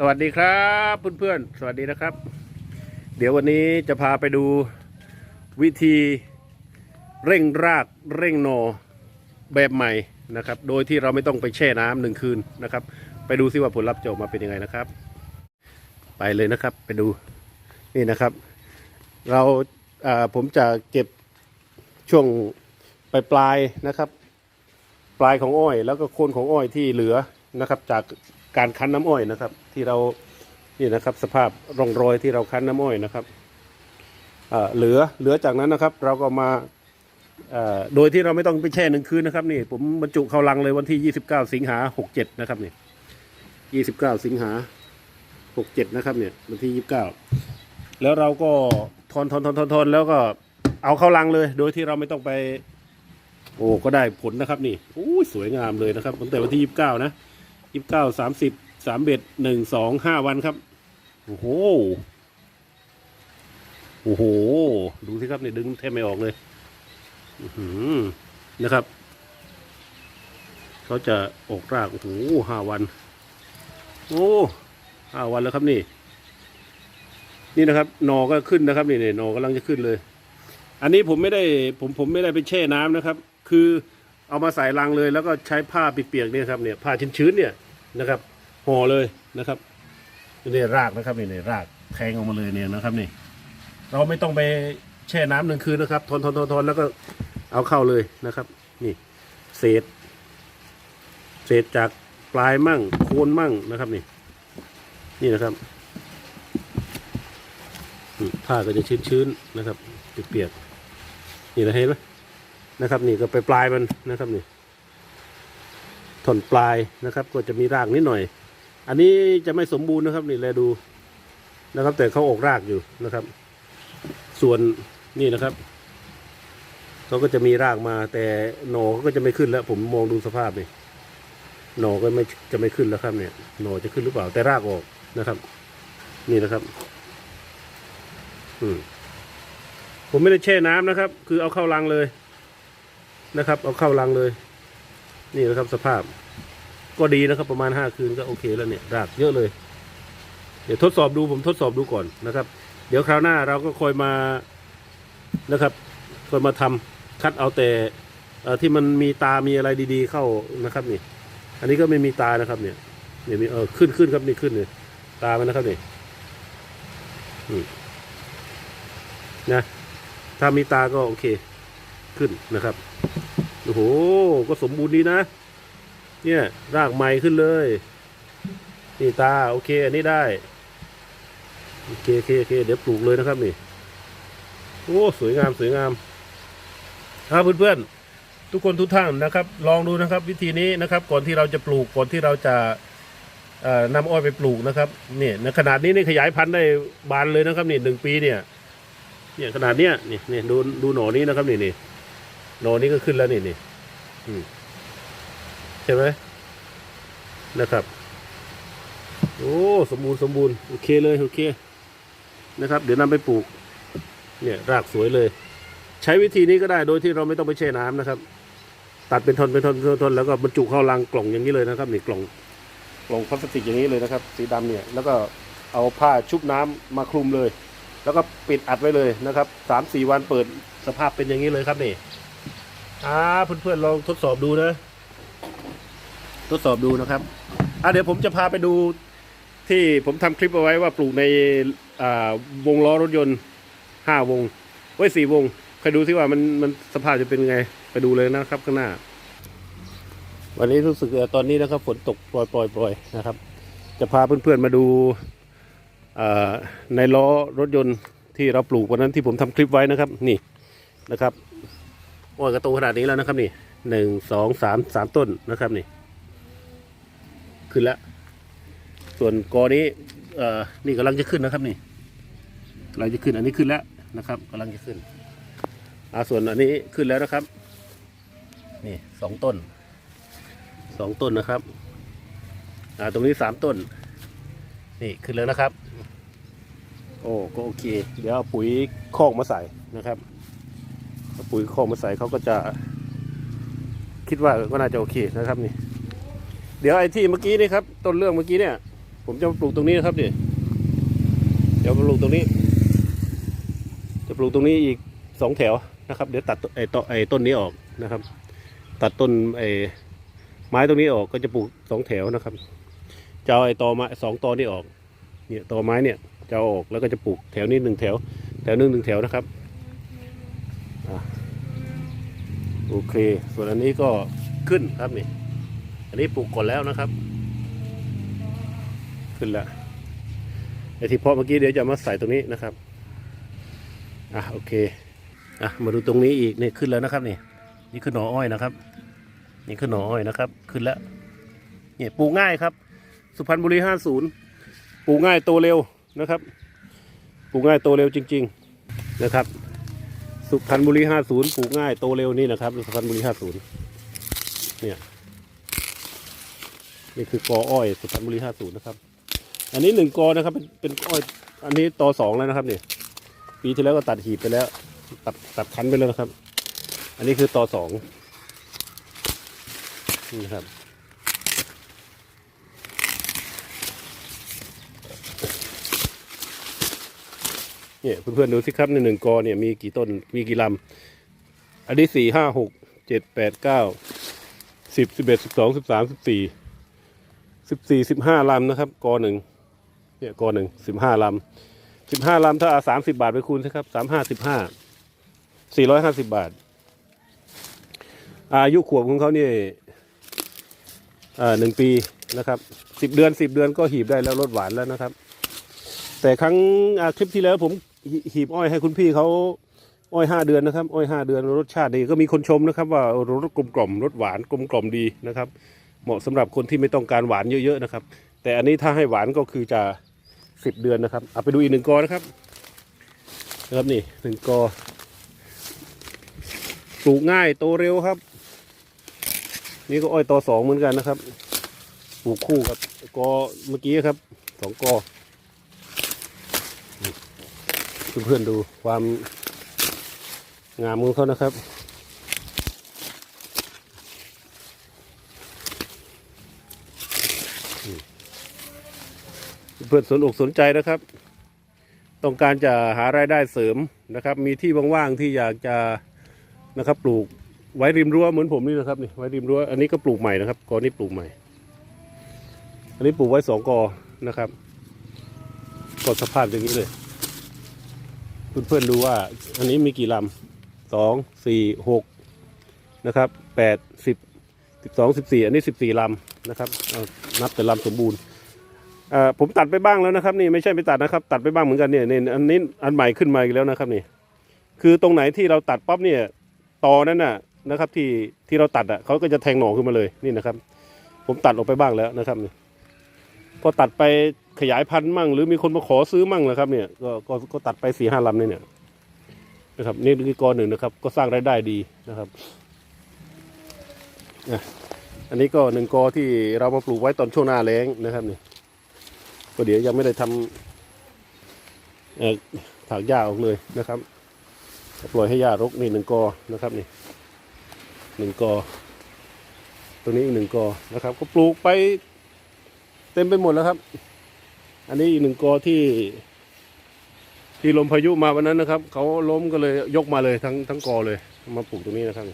สวัสดีครับเพื่อนๆ สวัสดีนะครับ เดี๋ยววันนี้จะพาไปดูวิธีเร่งรากเร่งหนแบบใหม่นะครับ โดยที่เราไม่ต้องไปแช่น้ำหนึ่งคืนนะครับ ไปดูซิว่าผลลัพธ์จะออกมาเป็นยังไงนะครับ ไปเลยนะครับไปดูนี่นะครับ เราผมจะเก็บช่วงปลายปลายนะครับ ปลายของอ้อย แล้วก็โคนของอ้อยที่เหลือนะครับ จาก การคั้นน้ำอ้อยนะครับ ที่เรานี่นะครับ สภาพร่องรอยที่เราคั้นน้ำอ้อยนะครับเออเหลือเหลือจากนั้นนะครับ เราก็มาเอ่อโดยที่เราไม่ต้องไปแช่หนึ่งคืนนะครับนี่ผมบรรจุเข้าลังเลยวันที่ 29 สิงหา67 นะครับนี่ 29 สิงหา67 นะครับเนี่ยวันที่ 29 แล้วเราก็ทอนทอนทอนทอนทอนแล้วก็เอาเข้าลังเลย โดยที่เราไม่ต้องไป โอ้ก็ได้ผลนะครับ นี่โอ้สวยงามเลยนะครับตั้งแต่วันที่ยี่สิบเก้านะ ยี่สิบเก้าสามสิบสามเบ็ดหนึ่งสองห้าวันครับ โอ้โห โอ้โห ดูสิครับเนี่ยดึงแทบไม่ออกเลยอือนะครับ เขาจะออกราก โอ้โหห้าวัน โอ้ห้าวันแล้วครับนี่ นี่นะครับหนอก็ขึ้นนะครับ นี่เนี่ยหนอกำลังจะขึ้นเลย อันนี้ผมไม่ได้ ผมผมไม่ได้ไปแช่น้ำนะครับ คือเอามาใส่ลังเลย แล้วก็ใช้ผ้าเปียกๆเนี่ยครับเนี่ยผ้าชื้นๆเนี่ย นะครับห่อเลยนะครับนี่รากนะครับนี่นี่รากแทงออกมาเลยเนี่ยนะครับ นี่ เราไม่ต้องไปแช่น้ำหนึ่งคืนนะครับทนทนทนทนแล้วก็เอาเข้าเลยนะครับ นี่ เศษ เศษจากปลายมั่งโคนมั่งนะครับ นี่ นี่นะครับผ้าก็จะชื้นๆนะครับเปียกๆนี่นะเห็นไหมนะครับ นี่ก็ไปปลายมันนะครับนี่ ถอนปลายนะครับ ก็จะมีรากนิดหน่อย อันนี้จะไม่สมบูรณ์นะครับ นี่แลดูนะครับ แต่เขาออกรากอยู่นะครับ ส่วนนี่นะครับเขาก็จะมีรากมา แต่หนอก็จะไม่ขึ้นแล้ว ผมมองดูสภาพนี่หนอก็ไม่จะไม่ขึ้นแล้วครับ เนี่ยหนอจะขึ้นหรือเปล่า แต่รากออกนะครับ นี่นะครับ อืมผมไม่ได้แช่น้ำนะครับ คือเอาเข้าลังเลยนะครับ เอาเข้าลังเลย นี่นะครับสภาพ ก็ดีนะครับประมาณห้าคืนก็โอเคแล้วเนี่ยรากเยอะเลย เดี๋ยวทดสอบดูผมทดสอบดูก่อนนะครับ เดี๋ยวคราวหน้าเราก็คอยมานะครับคอยมาทำคัดเอาแต่ที่มันมีตามีอะไรดีๆเข้านะครับนี่ อันนี้ก็ไม่มีตานะครับ เนี่ยเนี่ยมีเออขึ้นขึ้นครับนี่ขึ้นเลยตามันนะครับนี่นะถ้ามีตาก็โอเคขึ้นนะครับ โอ้โห ก็สมบูรณ์ดีนะ เนี่ย รากใหม่ขึ้นเลย นี่ตา โอเค อันนี้ได้ โอเคโอเคโอเค เดี๋ยวปลูกเลยนะครับนี่ โอ้ สวยงาม สวยงาม ครับเพื่อนๆ ทุกคนทุกท่านนะครับ ลองดูนะครับ วิธีนี้นะครับ ก่อนที่เราจะปลูก ก่อนที่เราจะเอ่อนำอ้อยไปปลูกนะครับ เนี่ยในขนาดนี้นี่ขยายพันธุ์ได้บานเลยนะครับนี่หนึ่งปีเนี่ย เนี่ยขนาดเนี้ยนี่นี่ดูดูหนอนี้นะครับนี่นี่ หนนี้ก็ขึ้นแล้วนี่นี่อืมใช่ไหมนะครับ โอ้สมบูรณ์สมบูรณ์โอเคเลยโอเค นะครับ เดี๋ยวนำไปปลูก เนี่ยรากสวยเลย ใช้วิธีนี้ก็ได้โดยที่เราไม่ต้องไปแช่น้ำนะครับ ตัดเป็นท่อนเป็นท่อนเป็นทอนแล้วก็บรรจุเข้าลังกล่องอย่างนี้เลยนะครับนี่กล่องกล่องพลาสติกอย่างนี้เลยนะครับ สีดำเนี่ยแล้วก็เอาผ้าชุบน้ำมาคลุมเลย แล้วก็ปิดอัดไว้เลยนะครับสามสี่วันเปิดสภาพเป็นอย่างนี้เลยครับนี่ อ่าเพื่อนๆลองทดสอบดูนะ ทดสอบดูนะครับอ่าเดี๋ยวผมจะพาไปดูที่ผมทำคลิปเอาไว้ว่าปลูกในอ่าวงล้อรถยนต์ห้าวงไว้ยสี่วงใครดูซิว่ามันมันสภาพจะเป็นไง ไปดูเลยนะครับข้างหน้า วันนี้รู้สึกตอนนี้นะครับฝนตกปล่อยปล่อยปล่อยนะครับ จะพาเพื่อนๆมาดูในล้อรถยนต์ที่เราปลูกวันนั้นที่ผมทำคลิปไว้นะครับ นี่นะครับ โอ้ยกระตูขนาดนี้แล้วนะครับนี่หนึ่งสองสามสามต้นนะครับนี่ ขึ้นแล้ว ส่วนกอนี้เอ่อนี่กำลังจะขึ้นนะครับ นี่กำลังจะขึ้นอันนี้ขึ้นแล้วนะครับกำลังจะขึ้นอ่าส่วนอันนี้ขึ้นแล้วนะครับ นี่สองต้นสองต้นนะครับอ่าตรงนี้สามต้น นี่ขึ้นแล้วนะครับ โอ้ก็โอเค เดี๋ยวปุ๋ยโคกมาใส่นะครับ ปุ๋ยคอกมาใส่เขาก็จะ คิดว่าก็น่าจะโอเคนะครับนี่ เดี๋ยวไอ้ที่เมื่อกี้นี่ครับต้นเรื่องเมื่อกี้เนี่ย ผมจะปลูกตรงนี้นะครับเนี่เดี๋ยวปลูกตรงนี้ จะปลูกตรงนี้อีกสองแถวนะครับ เดี๋ยวตัดไอ้ต้นไอ้ต้นนี้ออกนะครับ ตัดต้นไอ้ไม้ตรงนี้ออกก็จะปลูกสองแถวนะครับจะเอาไอ้ตอไม้สองตอนี้ออกเนี่ยตอไม้เนี่ยจะอออกแล้วก็จะปลูกแถวนี้หนึ่งแถว แถวหนึ่งหนึ่งแถวนะครับ โอเค ส่วนอันนี้ก็ขึ้นครับนี่ อันนี้ปลูกก่อนแล้วนะครับ ขึ้นแล้วไอที่เพาะเมื่อกี้เดี๋ยวจะมาใส่ตรงนี้นะครับ อะโอเค อะมาดูตรงนี้อีกนี่ขึ้นแล้วนะครับนี่นี่คือหน่ออ้อยนะครับ นี่คือหน่ออ้อยนะครับ ขึ้นแล้วเนี่ยปลูกง่ายครับ สุพรรณบุรีห้าศูนย์ปลูกง่ายโตเร็วนะครับ ปลูกง่ายโตเร็วจริง ๆนะครับ สุพรรณบุรีห้าศูนย์ปลูกง่ายโตเร็วนี่นะครับสุพรรณบุรีห้าศูนย์เนี่ยนี่คือกออ้อยสุพรรณบุรีห้าศูนย์นะครับ อันนี้หนึ่งกอนะครับ เป็นเป็นอ้อย อันนี้ตอสองแล้วนะครับเนี่ยปีที่แล้วก็ตัดหีบไปแล้ว ตัดตัดคันไปแล้วนะครับ อันนี้คือตอสองนี่นะครับ เนี่ยเพื่อนๆดูสิครับในหนึ่งกอเนี่ยมีกี่ต้นมีกี่ลำอันนี้สี่ห้าหกเจ็ดแปดเก้าสิบสิบเอ็ดสิบสองสิบสามสิบสี่สิบสี่สิบห้าลำนะครับกอหนึ่งเนี่ยกอหนึ่งสิบห้าลำสิบห้าลำถ้าเอาสามสิบาทไปคูณสิครับสามห้าสิบห้าสี่ร้อยห้าสิบบาท อายุขวบของเขาเนี่ยอ่าหนึ่งปีนะครับสิบเดือนสิบเดือนก็หีบได้แล้วรสหวานแล้วนะครับ แต่ครั้งคลิปที่แล้วผมหีบอ้อยให้คุณพี่เขาอ้อยห้าเดือนนะครับอ้อยห้าเดือนรสชาติดีก็มีคนชมนะครับ ว่ารสกลมกล่อมรสหวานกลมกล่อมดีนะครับ เหมาะสำหรับคนที่ไม่ต้องการหวานเยอะๆนะครับ แต่อันนี้ถ้าให้หวานก็คือจะสิบเดือนนะครับเอาไปดูอีกหนึ่งกอนะครับนะครับนี่หนึ่งกอปลูกง่ายโตเร็วครับ นี่ก็อ้อยตอสองเหมือนกันนะครับปลูกคู่กับกอเมื่อกี้ครับสองกอ เพื่อนๆดูความงามของเขานะครับ เพื่อนสนอกสนใจนะครับ ต้องการจะหารายได้เสริมนะครับ มีที่ว่างๆที่อยากจะนะครับปลูกไว้ริมรั้วเหมือนผมนี่นะครับนี่ไว้ริมรั้วอันนี้ก็ปลูกใหม่นะครับกอนี้ปลูกใหม่ อันนี้ปลูกไว้สองกอนะครับก็สภาพอย่างนี้เลย เพื่อนๆดูว่า อันนี้มีกี่ลำสองสี่หกนะครับแปดสิบสิบสองสิบสี่อันนี้สิบสี่ลำนะครับนับแต่ลำสมบูรณ์อ่าผมตัดไปบ้างแล้วนะครับนี่ไม่ใช่ไม่ตัดนะครับ ตัดไปบ้างเหมือนกันเนี่ยเนี่ยอันนี้อันใหม่ขึ้นมาอีกแล้วนะครับนี่คือตรงไหนที่เราตัดปั๊บเนี่ยตอนั้นน่ะนะครับ ที่ที่เราตัดอะเขาก็จะแทงหน่อขึ้นมาเลยนี่นะครับ ผมตัดออกไปบ้างแล้วนะครับนี่พอตัดไป ขยายพันธุ์มั่ง หรือมีคนมาขอซื้อมั่งนะครับ เนี่ยก็ก็ก็ตัดไปสี่ห้าลำเนี่ยเนี่ยนะครับนี่คือกอหนึ่งนะครับ ก็สร้างรายได้ดีนะครับอันนี้ก็หนึ่งกอที่เรามาปลูกไว้ตอนช่วงหน้าแล้งนะครับนี่ก็เดี๋ยวยังไม่ได้ทำเอถากหญ้าออกเลยนะครับปล่อยให้หญ้ารกนี่หนึ่งกอนะครับนี่หนึ่งกอตัวนี้อีกหนึ่งกอนะครับ ก็ปลูกไปเต็มไปหมดแล้วครับ อันนี้อีกหนึ่งกอที่ ที่ลมพายุมาวันนั้นนะครับเขาล้มก็เลยยกมาเลยทั้งทั้งกอเลย มาปลูกตรงนี้นะครับ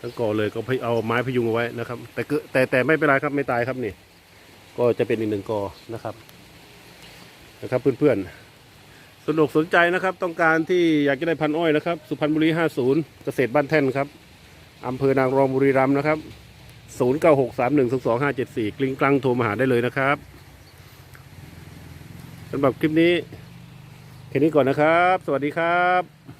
ทั้งกอเลยก็เอาไม้พยุงเอาไว้นะครับ แต่แต่แต่ไม่เป็นไรครับไม่ตายครับนี่ ก็จะเป็นอีกหนึ่งกอนะครับ นะครับเพื่อนๆสนุกสนใจนะครับ ต้องการที่อยากจะได้พันอ้อยนะครับ สุพรรณบุรี 50 เกษตรบ้านแท่นครับอำเภอนางรองบุรีรัมย์นะครับ 0963122574 กลิ้งกลังโทรมาหาได้เลยนะครับ สำหรับคลิปนี้แค่นี้ก่อนนะครับ สวัสดีครับ